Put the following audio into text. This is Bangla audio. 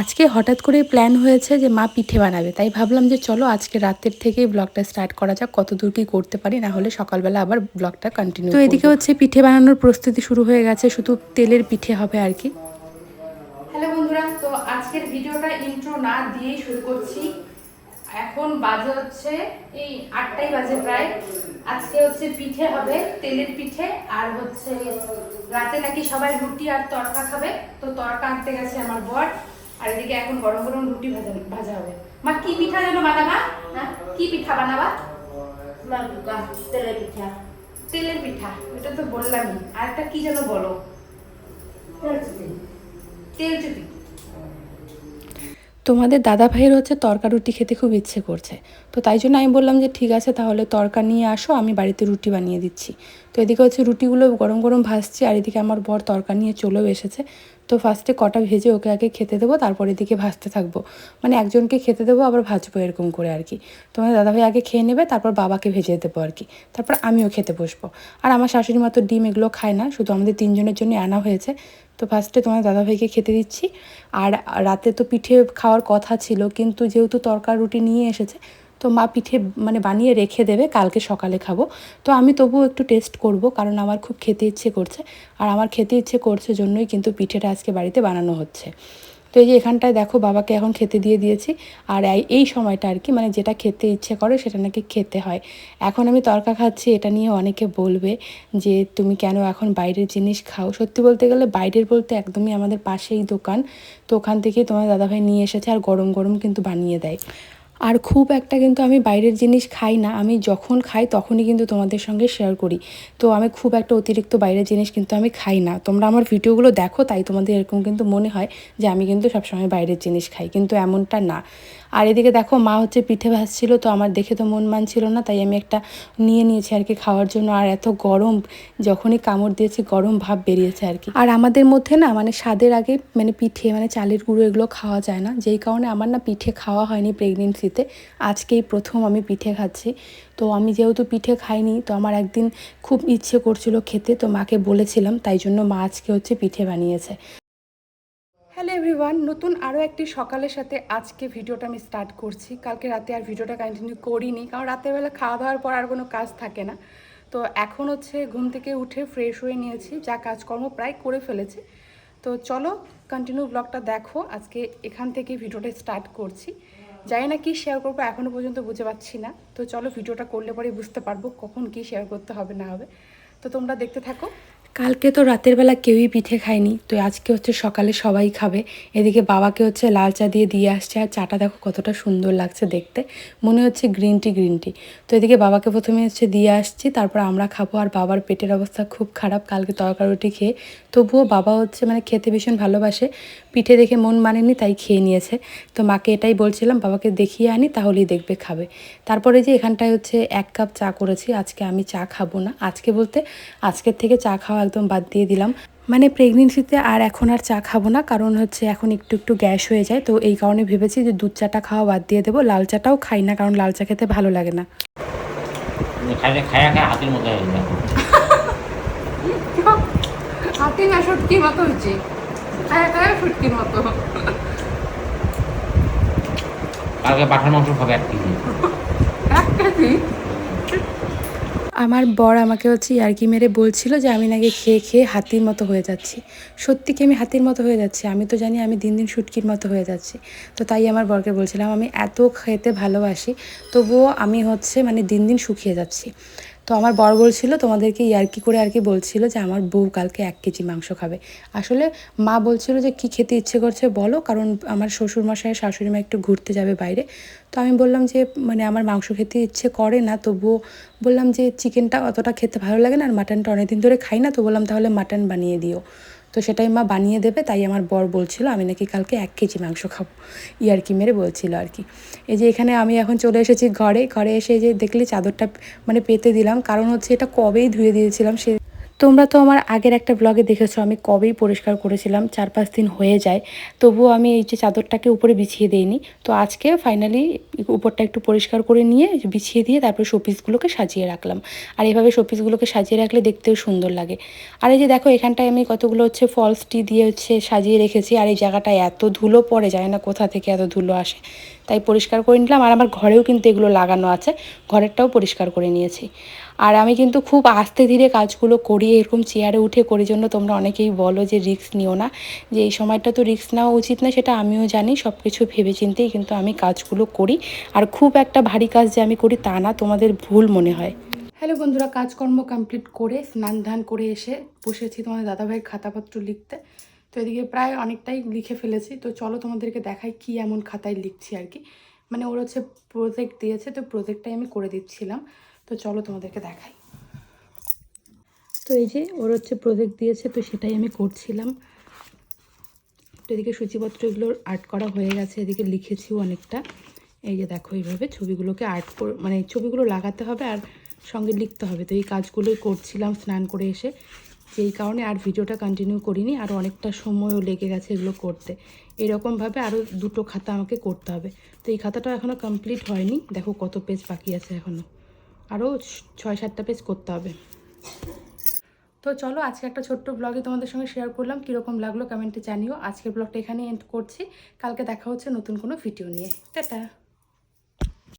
আজকে হঠাৎ করে প্ল্যান হয়েছে যে মা পিঠে বানাবে। তাই ভাবলাম যে চলো আজকে রাতের থেকেই ব্লগটা স্টার্ট করা যাক কত দূর কি করতে পারি না হলে সকালবেলা আবার ব্লগটা কন্টিনিউ তো এদিকে হচ্ছে পিঠে বানানোর প্রস্তুতি শুরু হয়ে গেছে শুধু তেলের পিঠে হবে আর কি। হ্যালো বন্ধুরা তো আজকের ভিডিওটা ইন্ট্রো না দিয়েই শুরু করছি। এখন বাজে হচ্ছে এই আটটাই বাজে প্রায়। আজকে হচ্ছে পিঠে হবে তেলের পিঠে আর হচ্ছে রাতে নাকি সবাই রুটি আর তড়কা খাবে। তো তড়কা আনতে গেছে আমার বর। আর এদিকে এখন গরম গরম রুটি ভাজা ভাজা হবে। মা কি পিঠা যেন বানাবা? হ্যাঁ? কি পিঠা বানাবা? তেলের পিঠা। তেলের পিঠা এটা তো বললামই। আর একটা কি যেন বলো? তেল চুটি তোমাদের দাদা ভাইয়ের হচ্ছে তরকা রুটি খেতে খুব ইচ্ছে করছে। তো তাই জন্য আমি বললাম যে ঠিক আছে তাহলে তরকা নিয়ে আসো আমি বাড়িতে রুটি বানিয়ে দিচ্ছি। তো এদিকে হচ্ছে রুটিগুলো গরম গরম ভাজছি আর এদিকে আমার বর তরকা নিয়ে চলেও এসেছে। তো ফার্স্টে কটা ভেজে ওকে আগে খেতে দেবো তারপর দিকে ভাজতে থাকব। মানে একজনকে খেতে দেবো, আবার ভাজবো এরকম করে আর কি। তোমাদের দাদাভাই আগে খেয়ে নেবে, তারপর বাবাকে ভেজে দেবো আর কি। তারপর আমিও খেতে বসবো। আর আমার শাশুড়ি মা তো ডিম এগুলো খায় না, শুধু আমাদের তিনজনের জন্য আনা হয়েছে। তো ফার্স্টে তোমার দাদাভাইকে খেতে দিচ্ছি। আর রাতে তো পিঠে খাওয়ার কথা ছিল, কিন্তু যেহেতু তরকার রুটি নিয়ে এসেছে তো মা পিঠে মানে বানিয়ে রেখে দেবে, কালকে সকালে খাব। তো আমি তবুও একটু টেস্ট করব, কারণ আমার খুব খেতে ইচ্ছে করছে। আর আমার খেতে ইচ্ছে করছে জন্যই কিন্তু পিঠেটা আজকে বাড়িতে বানানো হচ্ছে। তো এই যে এখানটায় দেখো বাবাকে এখন খেতে দিয়ে দিয়েছি। আর এই- সময়টা আর কি মানে যেটা খেতে ইচ্ছে করে সেটা নাকি খেতে হয়। এখন আমি তরকা খাচ্ছি, এটা নিয়ে অনেকে বলবে যে, তুমি কেন এখন বাইরের জিনিস খাও? সত্যি বলতে গেলে বাইরের বলতে একদমই আমাদের পাশেই দোকান। তো ওখান থেকেই তোমার দাদাভাই নিয়ে এসেছে আর গরম গরম কিন্তু বানিয়ে দেয়। আর খুব একটা কিন্তু আমি বাইরের জিনিস খাই না। আমি যখন খাই তখনই কিন্তু তোমাদের সঙ্গে শেয়ার করি। তো আমি খুব একটা অতিরিক্ত বাইরের জিনিস কিন্তু আমি খাই না। তোমরা আমার ভিডিওগুলো দেখো, তাই তোমাদের এরকম কিন্তু মনে হয় যে আমি কিন্তু সবসময় বাইরের জিনিস খাই, কিন্তু এমনটা না। আর এদিকে দেখো, মা হচ্ছে পিঠে ভাজছিল, তো আমার দেখে তো মন মানছিল না, তাই আমি একটা নিয়ে নিয়েছি আর কি খাওয়ার জন্য। আর এত গরম, যখনই কামড় দিয়েছি, গরম ভাব বেরিয়েছে আর কি। আর আমাদের মধ্যে না মানে স্বাদের আগে মানে পিঠে মানে চালের গুঁড়ো এগুলো খাওয়া যায় না। যেই কারণে আমার না পিঠে খাওয়া হয়নি প্রেগনেন্সিতে আজকেই প্রথম আমি পিঠে খাচ্ছি। তো আমি যেহেতু পিঠে খাইনি, তো আমার একদিন খুব ইচ্ছে করছিল খেতে, তো মাকে বলেছিলাম, তাই জন্য মা আজকে হচ্ছে পিঠে বানিয়েছে। এভরিওয়ান নতুন আরও একটি সকালের সাথে আজকে ভিডিওটা আমি স্টার্ট করছি। কালকে রাতে আর ভিডিওটা কন্টিনিউ করিনি, কারণ রাতের বেলা খাওয়া দাওয়ার পর আর কোনো কাজ থাকে না। তো এখন হচ্ছে ঘুম থেকে উঠে ফ্রেশ হয়ে নিয়েছি, যা কাজকর্ম প্রায় করে ফেলেছি। তো চলো কন্টিনিউ ব্লগটা দেখো, আজকে এখান থেকে ভিডিওটা স্টার্ট করছি। জানি না কি শেয়ার করব এখনও পর্যন্ত বুঝে পাচ্ছি না। তো চলো ভিডিওটা করলে পরে বুঝতে পারব কখন কি শেয়ার করতে হবে না হবে। তো তোমরা দেখতে থাকো। কালকে তো রাতের বেলা কেউই পিঠে খায়নি। তো আজকে হচ্ছে সকালে সবাই খাবে। এদিকে বাবাকে হচ্ছে লাল চা দিয়ে দিয়ে আসছে। আর চাটা দেখো কতটা সুন্দর লাগছে দেখতে। মনে হচ্ছে গ্রিন টি গ্রিন টি তো এদিকে বাবাকে প্রথমে হচ্ছে দিয়ে আসছি। তারপর আমরা খাব। আর বাবার পেটের অবস্থা খুব খারাপ। কালকে তরকারি রুটি খেয়ে। তবুও বাবা হচ্ছে মানে খেতে ভীষণ ভালোবাসে। পিঠে দেখে মন মানেনি, তাই খেয়ে নিয়েছে। তো মাকে এটাই বলছিলাম, বাবাকে দেখিয়ে আনি, তাহলেই দেখবে, খাবে। তারপরে যে এখানটায় হচ্ছে এক কাপ চা করেছি। আজকে আমি চা খাব না। আজকে বলতে আজকের থেকে চা খাওয়া একদম বাদ দিয়ে দিলাম। মানে প্রেগনেন্সিতে আর এখন আর চা খাব না কারণ হচ্ছে এখন একটু একটু গ্যাস হয়ে যায়। তো এই কারণে ভেবেছি যে দুধ চাটা খাওয়া বাদ দিয়ে দেবো লাল চাটাও খাই না কারণ লাল চা খেতে ভালো লাগে না। খাইলে খায়া খায় হাতের মতো হাতে না শুটকির মতো হচ্ছে। খায় খায় মতো। কালকে পাঠার মাংস খাবে এক কেজি। এক কেজি? আমার বর আমাকে হচ্ছে ইয়ার্কি মেরে বলছিল যে আমি নাকি খেয়ে খেয়ে হাতির মতো হয়ে যাচ্ছি। সত্যি কি আমি হাতির মতো হয়ে যাচ্ছি? আমি তো জানি আমি দিন দিন শুটকির মতো হয়ে যাচ্ছি। তো তাই আমার বরকে বলছিলাম, আমি এত খেতে ভালোবাসি, তবুও আমি হচ্ছে মানে দিন দিন শুকিয়ে যাচ্ছি। তো আমার বর বলছিল তোমাদেরকে ইয়ার্কি করে আর কি বলছিল যে আমার বউ কালকে এক কেজি মাংস খাবে। আসলে মা বলছিল যে কি খেতে ইচ্ছে করছে বলো, কারণ আমার শ্বশুর মশাই শাশুড়ি মা একটু ঘুরতে যাবে বাইরে। তো আমি বললাম যে মানে আমার মাংস খেতে ইচ্ছে করে না, তবুও বললাম যে, চিকেনটা অতটা খেতে ভালো লাগে না আর মাটনটা অনেকদিন ধরে খাই না, তো বললাম তাহলে মাটন বানিয়ে দিও। তো সেটাই মা বানিয়ে দেবে, তাই আমার বর বলছিল আমি নাকি কালকে এক কেজি মাংস খাব। ইয়ার কি মেরে বলছিল আর কি এই যে এখানে আমি এখন চলে এসেছি ঘরে ঘরে এসে যে দেখলি চাদরটা মানে পেতে দিলাম, কারণ হচ্ছে এটা কবেই ধুয়ে দিয়েছিলাম সে তোমরা তো আমার আগের একটা ব্লগে দেখেছ, আমি কবেই পরিষ্কার করেছিলাম চার পাঁচ দিন হয়ে যায়। তবুও আমি এই যে চাদরটাকে উপরে বিছিয়ে দিইনি। তো আজকে ফাইনালি উপরটা একটু পরিষ্কার করে নিয়ে বিছিয়ে দিয়ে তারপরে শোপিসগুলোকে সাজিয়ে রাখলাম। আর এভাবে শোপিসগুলোকে সাজিয়ে রাখলে দেখতেও সুন্দর লাগে। আর এই যে দেখো, এখানটায় আমি কতগুলো হচ্ছে ফলস টি দিয়ে হচ্ছে সাজিয়ে রেখেছি। আর এই জায়গাটায় এত ধুলো পড়ে যায় না কোথা থেকে এত ধুলো আসে। তাই পরিষ্কার করে নিলাম। আর আমার ঘরেও কিন্তু এগুলো লাগানো আছে। ঘরেরটাও পরিষ্কার করে নিয়েছি। আর আমি কিন্তু খুব আস্তে ধীরে কাজগুলো করি, এরকম চেয়ারে উঠে করি জন্য তোমরা অনেকেই বলো যে রিস্ক নিও না। যে এই সময়টা তো রিস্ক নেওয়া উচিত না, সেটা আমিও জানি সব কিছু ভেবে চিন্তেই কিন্তু আমি কাজগুলো করি। আর খুব একটা ভারী কাজ যে আমি করি তা না, তোমাদের ভুল মনে হয়। হ্যালো বন্ধুরা, কাজকর্ম কমপ্লিট করে স্নান ধান করে এসে বসেছি তোমাদের দাদাভাইয়ের খাতাপত্র লিখতে। তো এদিকে প্রায় অনেকটাই লিখে ফেলেছি। তো চলো তোমাদেরকে দেখাই কি এমন খাতায় লিখছি আর কি। মানে ওর হচ্ছে প্রজেক্ট দিয়েছে, তো প্রজেক্টটাই আমি করে দিচ্ছিলাম। তো চলো তোমাদেরকে দেখাই। তো এই যে ওর হচ্ছে প্রজেক্ট দিয়েছে, তো সেটাই আমি করছিলাম। তো এদিকে সূচিপত্র এগুলোর আর্ট করা হয়ে গেছে, এদিকে লিখেছিও অনেকটা। এই যে দেখো এইভাবে ছবিগুলোকে আর্ট মানে ছবিগুলো লাগাতে হবে আর সঙ্গে লিখতে হবে। তো এই কাজগুলোই করছিলাম স্নান করে এসে। যেই কারণে আর ভিডিওটা কন্টিনিউ করিনি, আর অনেকটা সময়ও লেগে গেছে এগুলো করতে। এরকমভাবে আরও দুটো খাতা আমাকে করতে হবে। তো এই খাতাটা এখনও কমপ্লিট হয়নি, দেখো কত পেজ বাকি আছে এখনও আরও ছয় সাতটা পেজ করতে হবে। তো চলো, আজকে একটা ছোট্ট ব্লগে তোমাদের সঙ্গে শেয়ার করলাম। কীরকম লাগল কমেন্টে জানিও। আজকের ব্লগটা এখানে এন্ড করছি। কালকে দেখা হচ্ছে নতুন কোনো ভিডিও নিয়ে। টাটা!